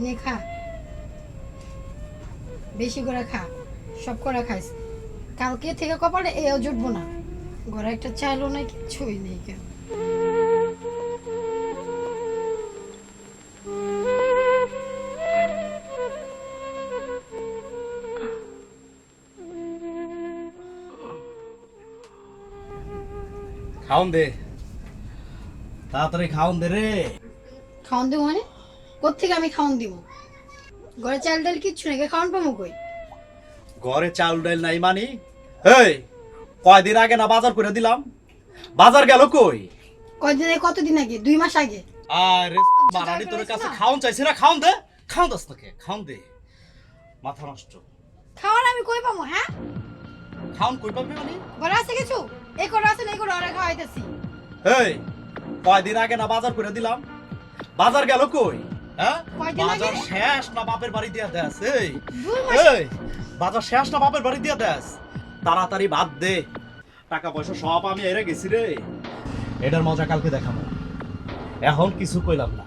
নে খা। বেশি করে খা। সব করে খাইস। কালকে থেকে কপালে এও জুটবো না। ঘরে একটা চাইলো না কিচ্ছুই নেই কেন? খাওন দে। তাড়াতাড়ি খাওন দে রে। খাওয়ান দে মানে? কোথেকে আমি খাওয়ান দিব ঘরে চাল ডাল কিচ্ছু নেই খাওয়ান পাবো কই? ঘরে চাউল ডাল নাই মানি? এই কয়দিন আগে না বাজার করে দিলাম। বাজার গেল কই? কয়দিন কতদিন আগে? দুই মাস আগে। আরে মারানি তোর কাছে খাওন চাইছি না? খাওন দে খাওন দাস তোকে খাওন দে। মাথা নষ্ট। খাওয়ান আমি কই পাবো হ্যাঁ? খাওন কই পাবি মানে? ঘরে আছে কিছু? এই করে আছে না এই করে ওরা খাওয়াইতেছি। এই কয়দিন আগে না বাজার করে দিলাম। বাজার গেল কই? বাজার শেষ না বাপের বাড়ি দিয়া দেস? এই এই বাজার শেষ না বাপের বাড়ি দিয়া দেস? তাড়াতাড়ি ভাত দে। টাকা পয়সা সব আমি এরে গেছি রে। এটার মজা কালকে দেখাবো। এখন কিছু কইলাম না।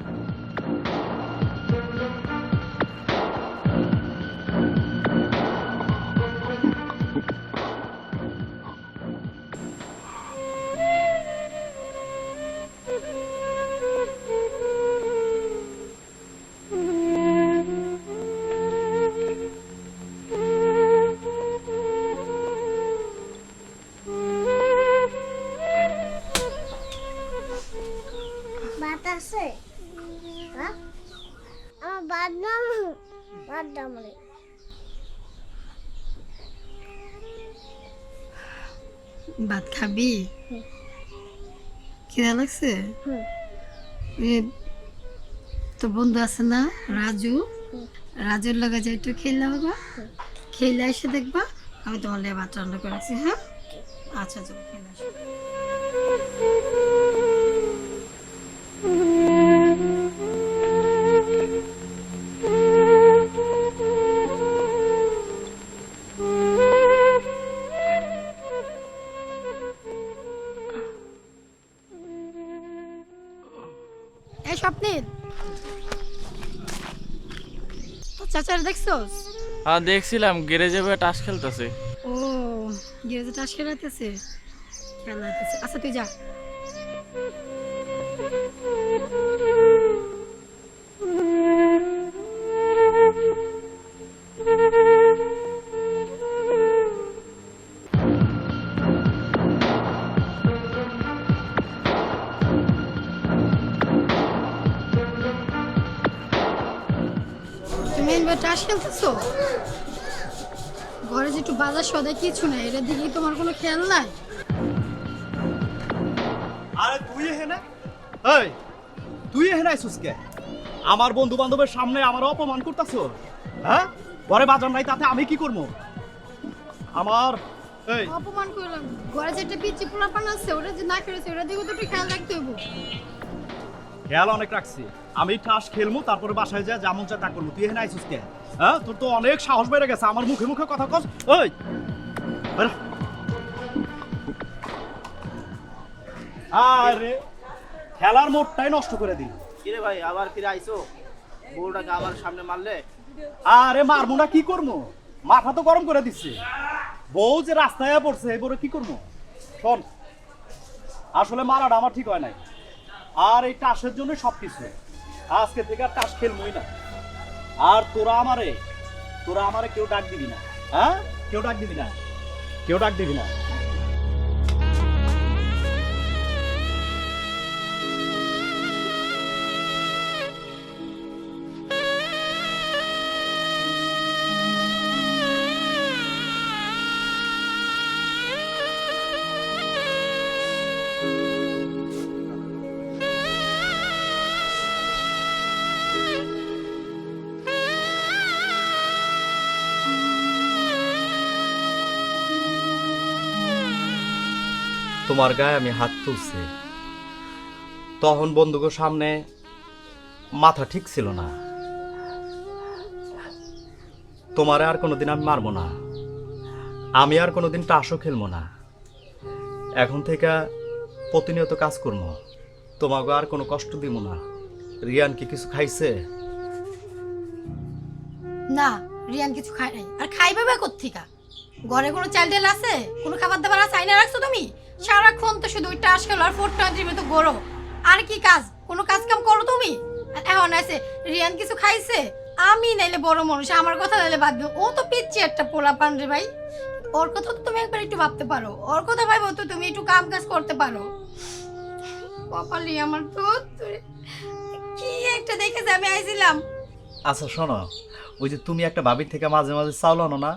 খাবি? খিদা লাগছে? তো তোর বন্ধু আছে না রাজু? রাজুর লগে যাই একটু খেলে হবে খেলে এসে দেখবা আমি তোমার লেবার রান্না করেছি হ্যাঁ? আচ্ছা আচ্ছা খেলে আসো এই স্বপ্নের চাচার দেখছোস? হ্যাঁ দেখছিলাম গ্যারেজে বয়ে টাস খেলতেছে। ও গ্যারেজে টাস খেলাইতেছে? খেলাইতেছে। আচ্ছা তুই যা। তুমি এবার টাস খেলতেছো? ঘরে যে একটু বাজার সদাই কিছু নাই এটার দিকে তোমার কোনো খেয়াল নাই? আরে তুই এখানে? এই তুই এখানে আইসুস কে? আমার বন্ধু বান্ধবের সামনে আমার অপমান করতেছ? হ্যাঁ? পরে বাজার নাই তাতে আমি কি করব? আমার এই। অপমান করলাম। ঘরে যে একটা পিচি পোলাপান আছে ওটা যে না করেছে ওটা দিকে তো একটু খেয়াল রাখতে হইব। খেয়াল অনেক রাখছি। আমি টাস খেলব তারপরে বাসায় যা যেমন চা তা করব তুই এখানে আইসুস কে? হ্যাঁ? তোর তো অনেক সাহস বেড়ে গেছে। আমার মুখে মুখে কথা কস। ওই! আরে! খেলার মোড়টাই নষ্ট করে দিল। কিরে ভাই আবার ফিরে আইছো বউটাকে আবার সামনে মারলে? আরে মারবো না কি করব মাথা তো গরম করে দিচ্ছে। বউ যে রাস্তায় পড়ছে এবারে কি করব শোন আসলে মারাটা আমার ঠিক হয় নাই। আর এই টাসের জন্য সব কিছু আজকে থেকে আর টাস খেলবই না। আর তোরা আমারে তোরা আমারে কেউ ডাক দিবি না। হ্যাঁ? কেউ ডাক দিবি না। কেউ ডাক দিবি না। তোমার গায়ে আমি হাত তুলছি। তখন বন্ধুকের সামনে মাথা ঠিক ছিল না। তোমার আর কোনোদিন আমি মারবো না। আমি আর কোনোদিন টাসও খেলব না। এখন থেকে প্রতিনিয়ত কাজ করব। তোমাকে আর কোনো কষ্ট দিব না। রিয়ান কি কিছু খাইছে? না, রিয়ান কিছু খায় নাই। আর খাইবে বা কোথেকা ঘরে কোনো চাল ডাল আছে? কোনো খাবার দাবার আছে? আইনা রাখছো তুমি? সারাক্ষণ তো শুধু ওই টাস খেলো আর ফোর টোয়েন্টির মতো গরম। আর কি কাজ? কোনো কাজ কাম করো তুমি? এখন আছে, রিয়ান কিছু খাইছে? আমি নাইলে বড় মানুষ, আমার কথা নাইলে বাদ। ও তো পিচ্ছি একটা পোলা পান রে ভাই। ওর কথা তো তুমি একবার একটু ভাবতে পারো। ওর কথা ভাইবো তো তুমি একটু কাম কাজ করতে পারো। কপালি আমার তো কি একটা দেখেছে, আমি আইছিলাম। আচ্ছা শোনো। ওই যে তুমি একটা ভাবির থেকে মাঝে মাঝে চাউল আনো না,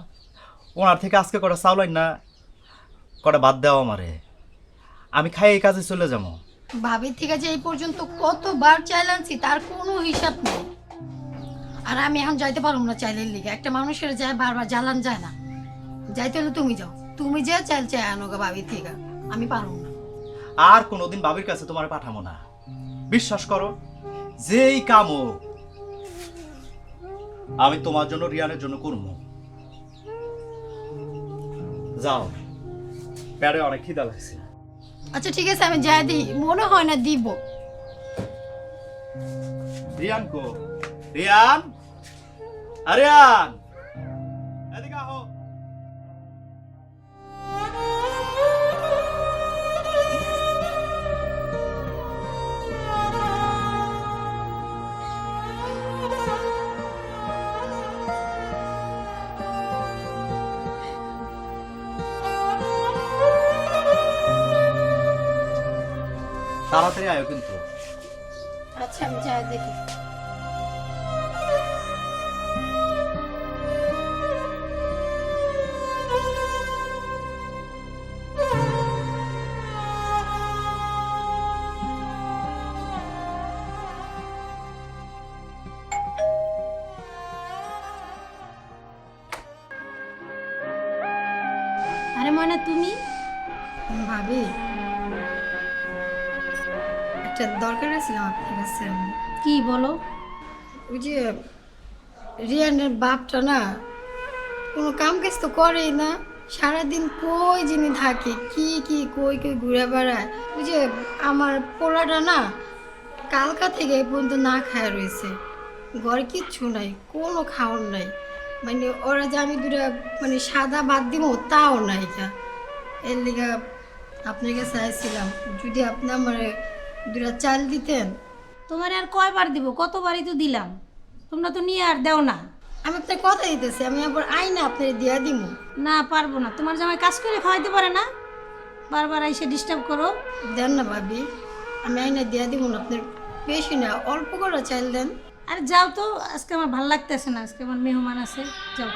ওনার থেকে আজকে কটা চাউল না, কটা বাদ দেওয়া আমারে। আমি খাই এই কাজে চলে যাব। ভাবির থেকে যে এই পর্যন্ত কতবার চাইল আনছি তার কোনো হিসাব নেই। আর আমি এখন যাইতে পারব না চাইলের লিগে। একটা মানুষের যায় বারবার জ্বালান যায় না। যাইতে হলে তুমি যাও। তুমি যে চাইল চাই আনো গা ভাবির থেকে আমি পারব না। আর কোনোদিন বাবির কাছে তোমার পাঠাবো না। বিশ্বাস করো যেই কাম আমি তোমার জন্য রিয়ানের জন্য করব। যাও। প্যারে অনেক খিদা লাগছে। আচ্ছা ঠিক আছে আমি যাই দিই মনে হয় না দিব। রিয়ান কো? রিয়ান? আরে তাড়াতাড়ি আয়ো কিন্তু আচ্ছা আমি যাই দেখি আরে ময়না তুমি একটা দরকার ছিল আপনার কাছে? কি বলো? ওই যে রিয়ানের বাপটা না কোনো কাম কাজ তো করেই না। সারাদিন কই যিনি থাকে কি কি কই কই ঘুরে বেড়ায়। ওই যে আমার পোলাটা না কালকা থেকে এই পর্যন্ত না খায় রয়েছে। ঘরে কিচ্ছু নাই কোনো খাওয়ার নাই। মানে ওরা যে আমি দুটা মানে সাদা বাদ দিব তাও নাই এর লিগা আপনার কাছে আইছিলাম যদি আপনি আমার দুটা চাল দিতেন। তোমার আর কয়বার দিব? কতবারই তো দিলাম। তোমরা তো নিয়ে আর দেও না। আমি আপনার কথা দিতেছি আমি আবার আই না আপনার দিয়া দিব। না পারব না। তোমার জামাই কাজ করে খাওয়াইতে পারে না? বারবার এসে ডিস্টার্ব করো। দেন না ভাবি আমি আইনা দিয়া দিব না আপনার বেশি না অল্প করে চাইল দেন। আর যাও তো আজকে আমার ভালো লাগতেছে না আজকে আমার মেহমান আছে যাও।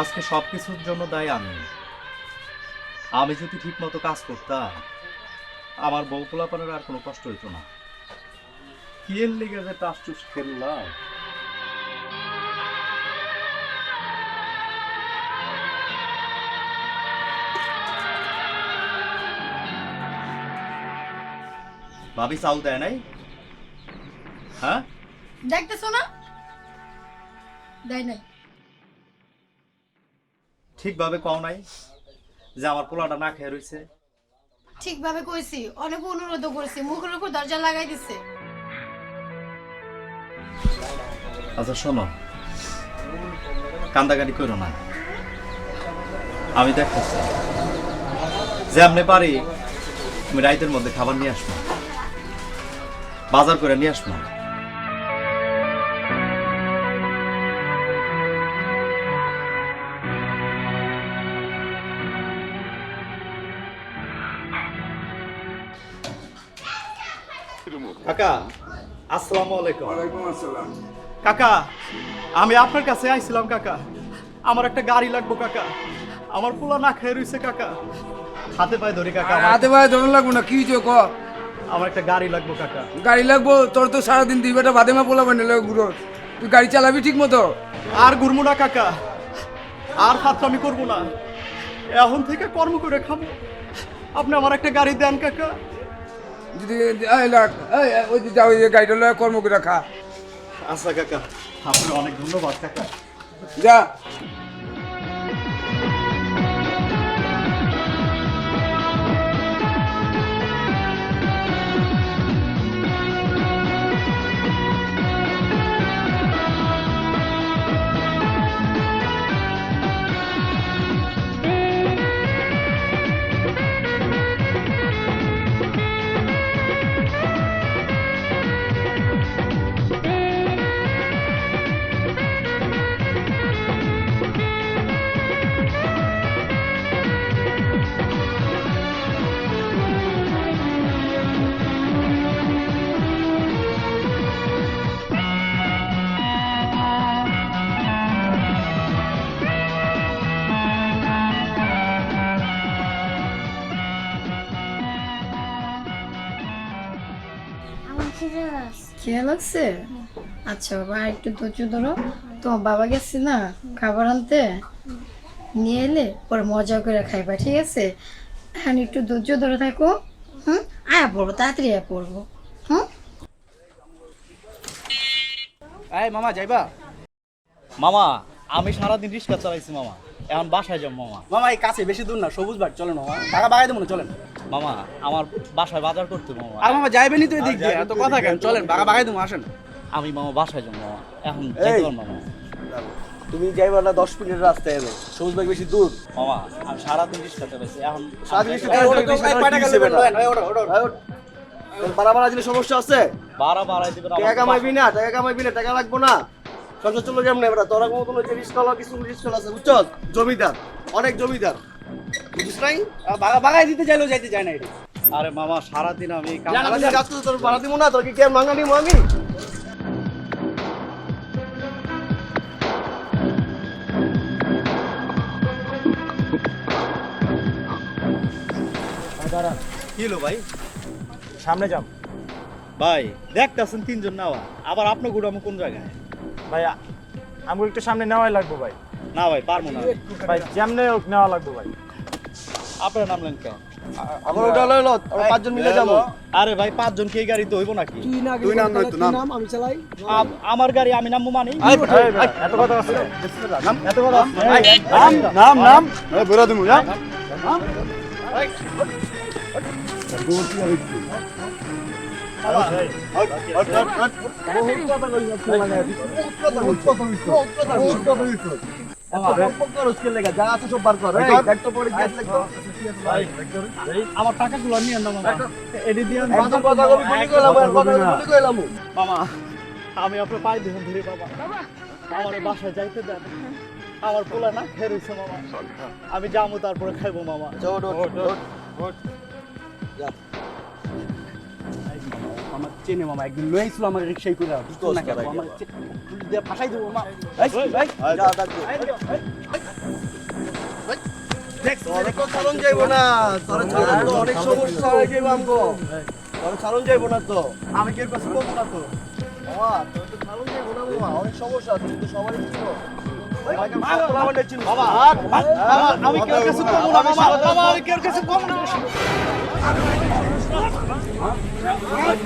আজকে সব কিছুর জন্য দায়ী আমি। আমি যদি ঠিক মতো কাজ করতাম, আমার বউ পোলাপানের আর কোনো কষ্ট হইতো না। কি এর লেগে যে টুস খেললাম? ভাবি চাউল দেয় নাই? হ্যাঁ? দেখতেছো না? দেয় নাই। ঠিকভাবে কও নাই যে আমার পোলাটা না খেয়ে রইছে। ঠিকভাবে কইছি অনেক অনুরোধ করেছি মুখের উপর দরজা লাগাই দিছে। আচ্ছা শোনো কান্দাকাটি করো না। আমি দেখতেছি যে আপনি পারি আমি রাইতের মধ্যে খাবার নিয়ে আসব বাজার করে নিয়ে আসব। কাকা আসসালামু আলাইকুম। কাকা আমি আপনার কাছে আইছিলাম কাকা। আমার একটা গাড়ি লাগবো কাকা। আমার পোলা না খেয়ে রইছে কাকা। হাতে পায়ে ধরি কাকা আমার- হাতে পায়ে ধরন লাগবো না কি হইছে ক? আমার একটা গাড়ি লাগবো কাকা। গাড়ি লাগবো তোর তো সারাদিন দুই বেটা বাদেমা পোলা বানিয়ে লাগবো ঘুরো। তুই গাড়ি চালাবি ঠিক মতো আর ঘুরবো না কাকা। আর ফাত্রামি করব না। এখন থেকে কর্ম করে খাব। আপনি আমার একটা গাড়ি দেন কাকা। যদি এই লাগ, এই, এই, ওই যে যা, ওই যে গাড়িটা লয়ে কর্ম করে খা আচ্ছা কাকা। আপনার অনেক ধন্যবাদ কাকা। যা। লাগছে? আচ্ছা বাবা একটু ধৈর্য ধরো। তোমার বাবা না খাবার আনতে? নিয়ে এলে পরে মজা করে খাইবা, ঠিক আছে? এখন একটু ধৈর্য ধরে থাকো, হুম? আয়া পড়ব, তাড়াতাড়ি আয়া পড়ব, হুম? মামা, যাইবা? মামা, আমি সারাদিন রিক্সা চালাইছি মামা। এখন বাসায় যাব মামা। মামা এই কাছে বেশি দূর না সবুজ বাট চলেন মামা। টাকা বাগাই দেবো না চলেন। মামা আমার বাসায় বাজার করতে মামা। আর মামা যাইবেনি তো এদিক দিয়ে? এত কথা কেন? চলেন বাগা বাগাই দেবো আসেন। আমি মামা বাসায় যাব মামা। এখন যেতে পারব মামা। তুমি যাইবা না দশ মিনিটের রাস্তায় এলে সবুজ বাগ বেশি দূর। মামা আমি সারা সারাদিন রিক্সা চালাইছি এখন বাড়াবাড়া জিনিস সমস্যা আছে? বাড়া বাড়াই দিবেন টাকা কামাইবি না টাকা কামাইবি না টাকা লাগবো না। সংসার চলো কেমন এবার তোরা কোনো কোনো রিস্কলা কিছু রিস্কলা আছে বুঝছ? জমিদার অনেক জমিদার। বুঝিস নাই? বাগাই দিতে চাইলেও যাইতে চায় না এটা। আরে মামা সারাদিন আমি কাজ করতে তোর ভাড়া দিব না তোর কি কে মাঙ্গা নিবো আমি? কি হলো ভাই? সামনে যাম ভাই দেখতেছেন তিনজন নেওয়া আবার আপনার গুড় আমি কোন জায়গায়? ভাই আমার একটু সামনে নেওয়াই লাগবো ভাই না ভাই পারব না ভাই যেমনে হোক নেওয়া লাগবো ভাই আপনার নামলেন কেন আমার ওটা লইলো আমরা পাঁচজন মিলে যাব আরে ভাই পাঁচজন কি হইব নাকি তুই নাম নয় তো নাম আমি চালাই আমার গাড়ি আমি নামবো মানে এত কথা আছে এত কথা আছে নাম নাম যা আছে সব বার কর টাকাগুলো নিয়ে মামা আমি আপনার পায়ে দেখুন ধরে বাবা আমার বাসায় যাইতে দেন আমার পোলা না খেয়ে রয়েছে মামা আমি যাব তারপরে খাইবো মামা চেনে মামা একদিন লয়ে আইছিল আমার রিক্সাই করে বুঝতো না কেন? আমার ফাঁসাই দেবো মা এই, এই, যা, ডাক দে। তোরে তো চালন যাইবো না তোরে চালন তো অনেক সমস্যা হয়ে যাইবো আমগো। তোরে চালন যাইবো না তো। আমি কি কাছে বলব না তো? বাবা তোরে তো চালন যাইবো না বাবা অনেক সমস্যা আছে তো সবারই মামা, আমি কি ওর কাছে কমবো না মামা মামা? আমি কি কাছে কমবো না Ha?